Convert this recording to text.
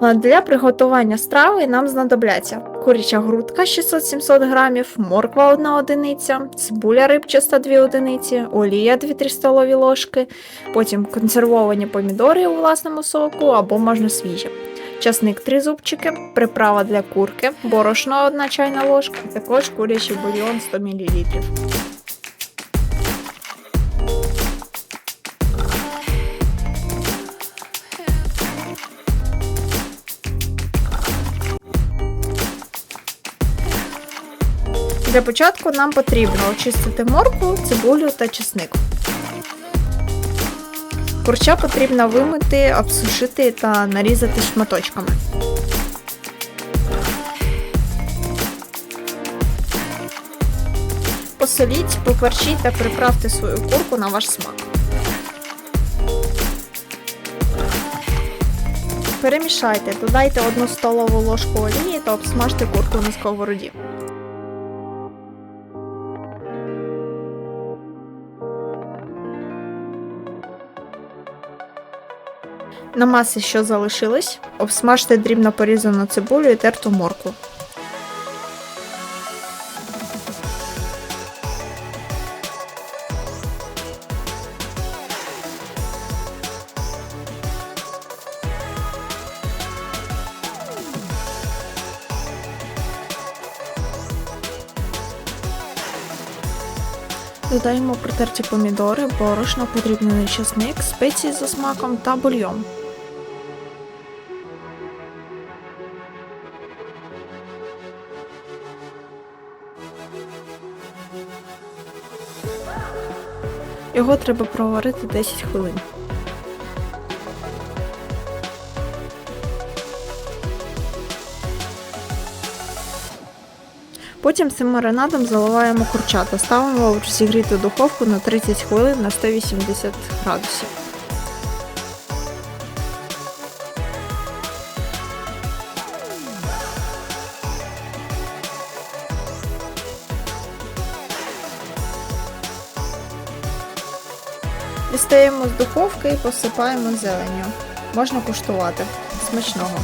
Для приготування страви нам знадобляться куряча грудка 600-700 грамів, морква 1 одиниця, цибуля рибчаста 2 одиниці, олія 2-3 столові ложки, потім консервовані помідори у власному соку або можна свіжі. Часник 3 зубчики, приправа для курки, борошно 1 чайна ложка, також курячий бульйон 100 мл. Для початку нам потрібно очистити моркву, цибулю та чесник. Курча потрібно вимити, обсушити та нарізати шматочками. Посоліть, поперчіть та приправте свою курку на ваш смак. Перемішайте, додайте 1 столову ложку олії та обсмажте курку на сковороді. На маси, що залишилось, обсмажте дрібно порізану цибулю і терту моркву. Додаємо протерті помідори, борошно, подрібнений чесник, спеції за смаком та бульйон. Його треба проварити 10 хвилин. Потім цим маринадом заливаємо курчата, ставимо в розігріту духовку на 30 хвилин на 180 градусів. Дістаємо з духовки і посипаємо зеленню. Можна куштувати. Смачного!